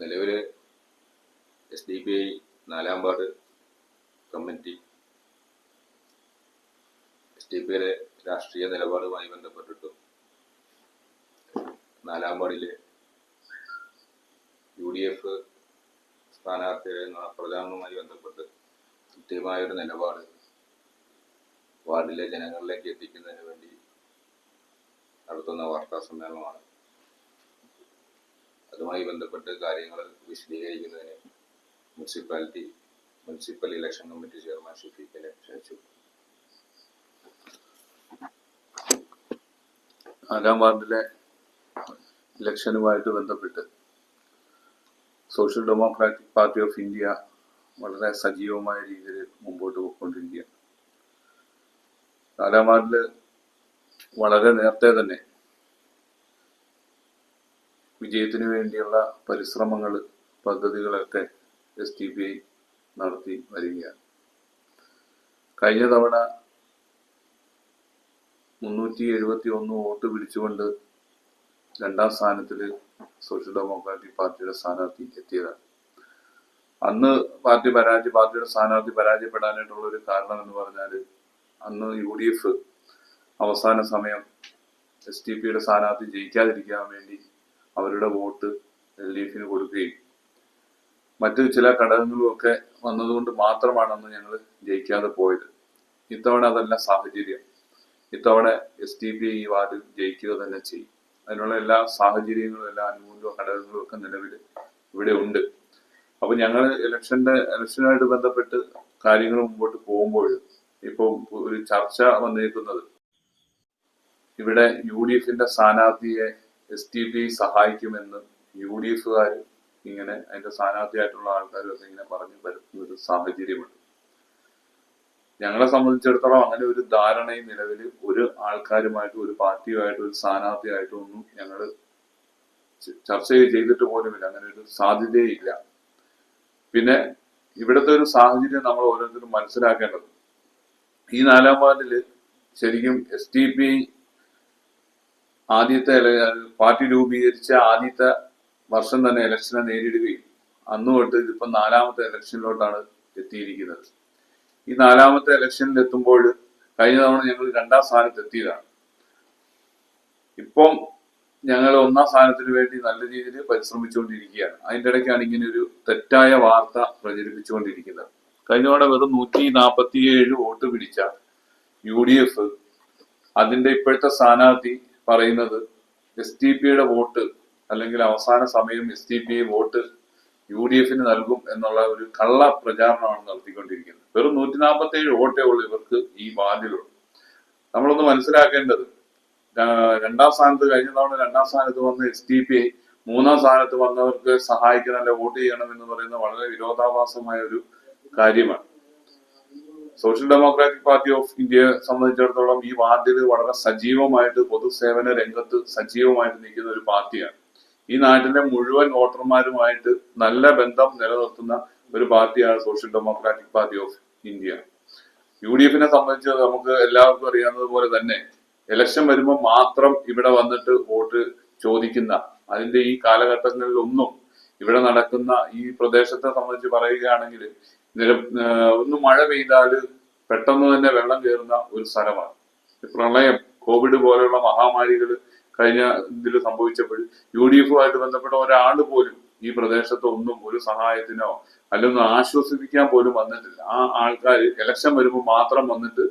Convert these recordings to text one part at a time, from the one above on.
നിലവിൽ S D P I നാലാം ward committee S D P ഐയുടെ രാഷ്ട്രീയ നിലപാടുമായി ബന്ധപ്പെട്ടിട്ടും നാലാം വാർഡിലെ യു ഡി എഫ് സ്ഥാനാർത്ഥിയുടെ പ്രചാരണവുമായി ബന്ധപ്പെട്ട് കൃത്യമായൊരു നിലപാട് വാർഡിലെ ജനങ്ങളിലേക്ക് എത്തിക്കുന്നതിന് വേണ്ടി നടത്തുന്ന വാർത്താ സമ്മേളനമാണ്. അതുമായി ബന്ധപ്പെട്ട് കാര്യങ്ങൾ വിശദീകരിക്കുന്നതിന് municipality municipal election committee chairman ഷഫീഖിനെ ക്ഷണിച്ചു. നാലാം വാർഡിലെ ഇലക്ഷനുമായിട്ട് ബന്ധപ്പെട്ട് Social Democratic Party of India വളരെ സജീവമായ രീതിയിൽ മുമ്പോട്ട് പോയിക്കൊണ്ടിരിക്കുകയാണ്. നാലാം വാർഡിൽ വളരെ നേരത്തെ തന്നെ വിജയത്തിന് വേണ്ടിയുള്ള പരിശ്രമങ്ങൾ പദ്ധതികളൊക്കെ എസ് ടി പി ഐ നടത്തി വരികയാണ്. കഴിഞ്ഞ തവണ മുന്നൂറ്റി എഴുപത്തി ഒന്ന് വോട്ട് പിടിച്ചുകൊണ്ട് രണ്ടാം സ്ഥാനത്തിൽ സോഷ്യൽ ഡെമോക്രാറ്റിക് പാർട്ടിയുടെ സ്ഥാനാർത്ഥി എത്തിയതാണ്. അന്ന് പാർട്ടി പരാജയ പാർട്ടിയുടെ സ്ഥാനാർത്ഥി പരാജയപ്പെടാനായിട്ടുള്ള ഒരു കാരണം എന്ന് പറഞ്ഞാൽ അന്ന് യു ഡി എഫ് അവസാന സമയം എസ് ടി പിയുടെ സ്ഥാനാർത്ഥി ജയിക്കാതിരിക്കാൻ വേണ്ടി അവരുടെ വോട്ട് എൽ ഡി എഫിന് കൊടുക്കുകയും. മറ്റു ചില ഘടകങ്ങളും ഒക്കെ വന്നതുകൊണ്ട് മാത്രമാണെന്ന് ഞങ്ങൾ ജയിക്കാതെ പോയത്. ഇത്തവണ അതല്ല സാഹചര്യം. ഇത്തവണ എസ് ടി പി ഈ വാർഡിൽ ജയിക്കുക തന്നെ ചെയ്യും. അതിനുള്ള എല്ലാ സാഹചര്യങ്ങളും എല്ലാ അനുകൂല ഘടകങ്ങളും ഒക്കെ നിലവിൽ ഇവിടെ ഉണ്ട്. അപ്പൊ ഞങ്ങൾ ഇലക്ഷന്റെ ഇലക്ഷനുമായിട്ട് ബന്ധപ്പെട്ട് കാര്യങ്ങൾ മുമ്പോട്ട് പോകുമ്പോൾ ഇപ്പോൾ ഒരു ചർച്ച വന്നിരിക്കുന്നത് ഇവിടെ യു ഡി എഫിന്റെ സ്ഥാനാർത്ഥിയെ എസ് ടി പി സഹായിക്കുമെന്ന് യു ഡി എഫുകാർ ഇങ്ങനെ അതിന്റെ സ്ഥാനാർത്ഥിയായിട്ടുള്ള ആൾക്കാരൊക്കെ ഇങ്ങനെ പറഞ്ഞു വരുന്ന ഒരു സാഹചര്യമുണ്ട്. ഞങ്ങളെ സംബന്ധിച്ചിടത്തോളം അങ്ങനെ ഒരു ധാരണയും നിലവിൽ ഒരു ആൾക്കാരുമായിട്ടും ഒരു പാർട്ടിയുമായിട്ടും ഒരു സ്ഥാനാർത്ഥിയായിട്ടും ഒന്നും ഞങ്ങൾ ചർച്ച ചെയ്തിട്ട് പോലുമില്ല. അങ്ങനെ ഒരു സാധ്യതയില്ല പിന്നെ ഇവിടുത്തെ ഒരു സാഹചര്യം നമ്മൾ ഓരോരുത്തരും മനസ്സിലാക്കേണ്ടത് ഈ നാലാം വാർഡിൽ ശരിക്കും എസ് ടി പി ആദ്യത്തെ പാർട്ടി രൂപീകരിച്ച ആദ്യത്തെ വർഷം തന്നെ ഇലക്ഷനെ നേരിടുകയും അന്ന് തൊട്ട് ഇതിപ്പോ നാലാമത്തെ ഇലക്ഷനിലോട്ടാണ് എത്തിയിരിക്കുന്നത്. ഈ നാലാമത്തെ ഇലക്ഷനിൽ എത്തുമ്പോൾ കഴിഞ്ഞ തവണ ഞങ്ങൾ രണ്ടാം സ്ഥാനത്ത് എത്തിയതാണ്. ഇപ്പം ഞങ്ങൾ ഒന്നാം സ്ഥാനത്തിന് വേണ്ടി നല്ല രീതിയിൽ പരിശ്രമിച്ചുകൊണ്ടിരിക്കുകയാണ്. അതിന്റെ ഇടയ്ക്കാണ് ഇങ്ങനെ ഒരു തെറ്റായ വാർത്ത പ്രചരിപ്പിച്ചുകൊണ്ടിരിക്കുന്നത്. കഴിഞ്ഞ തവണ വെറും നൂറ്റി നാൽപ്പത്തി ഏഴ് വോട്ട് പിടിച്ച യു ഡി എഫ് അതിന്റെ ഇപ്പോഴത്തെ സ്ഥാനാർത്ഥി പറയുന്നത് എസ് ടി പിയുടെ വോട്ട് അല്ലെങ്കിൽ അവസാന സമയം S T P vote U D എഫിന് നൽകും എന്നുള്ള ഒരു കള്ള പ്രചാരണമാണ് നടത്തിക്കൊണ്ടിരിക്കുന്നത്. വെറും നൂറ്റി നാൽപ്പത്തി ഏഴ് വോട്ടേ ഉള്ളൂ ഇവർക്ക് ഈ വാർഡിലുള്ളൂ. നമ്മളൊന്ന് മനസ്സിലാക്കേണ്ടത് രണ്ടാം സ്ഥാനത്ത് കഴിഞ്ഞ തവണ രണ്ടാം സ്ഥാനത്ത് വന്ന എസ് ടി പി മൂന്നാം സ്ഥാനത്ത് വന്നവർക്ക് സഹായിക്കണം അല്ലെ വോട്ട് ചെയ്യണം എന്ന് പറയുന്ന വളരെ വിരോധാഭാസമായ ഒരു കാര്യമാണ്. സോഷ്യൽ ഡെമോക്രാറ്റിക് പാർട്ടി ഓഫ് ഇന്ത്യയെ സംബന്ധിച്ചിടത്തോളം ഈ വാർഡിൽ വളരെ സജീവമായിട്ട് പൊതുസേവന രംഗത്ത് സജീവമായിട്ട് നിൽക്കുന്ന ഒരു പാർട്ടിയാണ്. ഈ നാട്ടിലെ മുഴുവൻ വോട്ടർമാരുമായിട്ട് നല്ല ബന്ധം നിലനിർത്തുന്ന ഒരു പാർട്ടിയാണ് Social Democratic Party of India. U D എഫിനെ സംബന്ധിച്ച് നമുക്ക് എല്ലാവർക്കും അറിയാവുന്നത് പോലെ തന്നെ ഇലക്ഷൻ വരുമ്പോൾ മാത്രം ഇവിടെ വന്നിട്ട് വോട്ട് ചോദിക്കുന്ന അതിന്റെ ഈ കാലഘട്ടങ്ങളിലൊന്നും ഇവിടെ നടക്കുന്ന ഈ പ്രദേശത്തെ സംബന്ധിച്ച് പറയുകയാണെങ്കിൽ നിര ഒന്ന് മഴ പെയ്താൽ പെട്ടെന്ന് തന്നെ വെള്ളം കയറുന്ന ഒരു സ്ഥലമാണ്. പ്രളയം കോവിഡ് പോലെയുള്ള മഹാമാരികൾ കഴിഞ്ഞ ഇതിൽ സംഭവിച്ചപ്പോൾ യു ഡി എഫുമായിട്ട് ബന്ധപ്പെട്ട ഒരാൾ പോലും ഈ പ്രദേശത്ത് ഒന്നും ഒരു സഹായത്തിനോ അല്ലെങ്കിൽ ആശ്വസിപ്പിക്കാൻ പോലും വന്നിട്ടില്ല. ആ ആൾക്കാർ ഇലക്ഷൻ വരുമ്പോൾ മാത്രം വന്നിട്ട്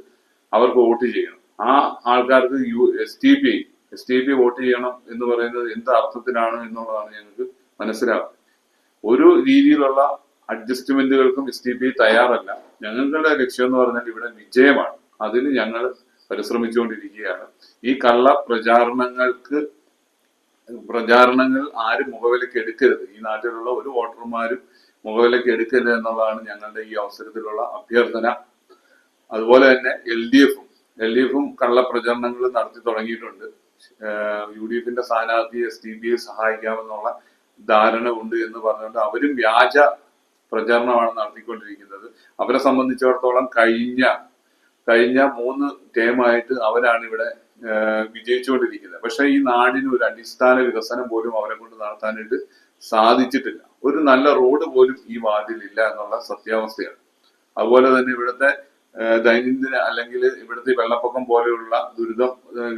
അവർക്ക് വോട്ട് ചെയ്യണം. ആ ആൾക്കാർക്ക് U S T P S T P vote ചെയ്യണം എന്ന് പറയുന്നത് എന്ത് അർത്ഥത്തിലാണ് എന്നുള്ളതാണ് ഞങ്ങൾക്ക് മനസ്സിലാവുന്നത്. ഒരു രീതിയിലുള്ള അഡ്ജസ്റ്റ്മെന്റുകൾക്കും എസ് ടി പി തയ്യാറല്ല. ഞങ്ങളുടെ ലക്ഷ്യം എന്ന് പറഞ്ഞാൽ ഇവിടെ വിജയമാണ്. അതിന് ഞങ്ങൾ പരിശ്രമിച്ചുകൊണ്ടിരിക്കുകയാണ്. ഈ കള്ള പ്രചാരണങ്ങൾക്ക് പ്രചാരണങ്ങൾ ആരും മുഖവിലയ്ക്ക് എടുക്കരുത്. ഈ നാട്ടിലുള്ള ഒരു വോട്ടർമാരും മുഖവിലയ്ക്ക് എടുക്കരുത് എന്നുള്ളതാണ് ഞങ്ങളുടെ ഈ അവസരത്തിലുള്ള അഭ്യർത്ഥന. അതുപോലെ തന്നെ എൽ ഡി എഫും. എൽ ഡി എഫും കള്ളപ്രചരണങ്ങൾ നടത്തി തുടങ്ങിയിട്ടുണ്ട്. യു ഡി എഫിന്റെ സ്ഥാനാർത്ഥിയെ എസ് ഡി പിയെ സഹായിക്കാമെന്നുള്ള ധാരണ ഉണ്ട് എന്ന് പറഞ്ഞുകൊണ്ട് അവരും വ്യാജ പ്രചരണമാണ് നടത്തിക്കൊണ്ടിരിക്കുന്നത്. അവരെ സംബന്ധിച്ചിടത്തോളം കഴിഞ്ഞ കഴിഞ്ഞ മൂന്ന് ടേമായിട്ട് അവരാണ് ഇവിടെ വിജയിച്ചുകൊണ്ടിരിക്കുന്നത്. പക്ഷേ ഈ നാടിന് ഒരു അടിസ്ഥാന വികസനം പോലും അവരെ കൊണ്ട് നടത്താനായിട്ട് സാധിച്ചിട്ടില്ല. ഒരു നല്ല റോഡ് പോലും ഈ വാർഡിൽ ഇല്ല എന്നുള്ള സത്യാവസ്ഥയാണ്. അതുപോലെ തന്നെ ഇവിടുത്തെ ദൈനംദിന അല്ലെങ്കിൽ ഇവിടുത്തെ വെള്ളപ്പൊക്കം പോലെയുള്ള ദുരിതം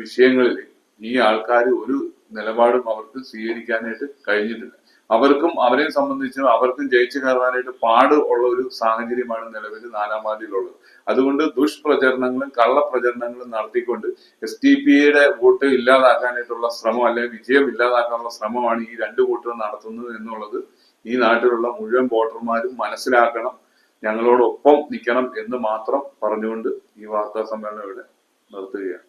വിഷയങ്ങളിൽ ഈ ആൾക്കാർ ഒരു നിലപാടും അവർക്ക് സ്വീകരിക്കാനായിട്ട് കഴിഞ്ഞിട്ടില്ല. അവർക്കും അവരെ സംബന്ധിച്ച് അവർക്കും ജയിച്ചു കയറാനായിട്ട് പാട് ഉള്ള ഒരു സാഹചര്യമാണ് നിലവിൽ നാലാം വാർഡിലുള്ളത്. അതുകൊണ്ട് ദുഷ്പ്രചരണങ്ങളും കള്ളപ്രചരണങ്ങളും നടത്തിക്കൊണ്ട് എസ് ടി പിയുടെ വോട്ട് ഇല്ലാതാക്കാനായിട്ടുള്ള ശ്രമം അല്ലെങ്കിൽ വിജയം ഇല്ലാതാക്കാനുള്ള ശ്രമമാണ് ഈ രണ്ട് കൂട്ടരും നടത്തുന്നത് എന്നുള്ളത് ഈ നാട്ടിലുള്ള മുഴുവൻ വോട്ടർമാരും മനസ്സിലാക്കണം ഞങ്ങളോടൊപ്പം നിൽക്കണം എന്ന് മാത്രം പറഞ്ഞുകൊണ്ട് ഈ വാർത്താ സമ്മേളനം ഇവിടെ നിർത്തുകയാണ്.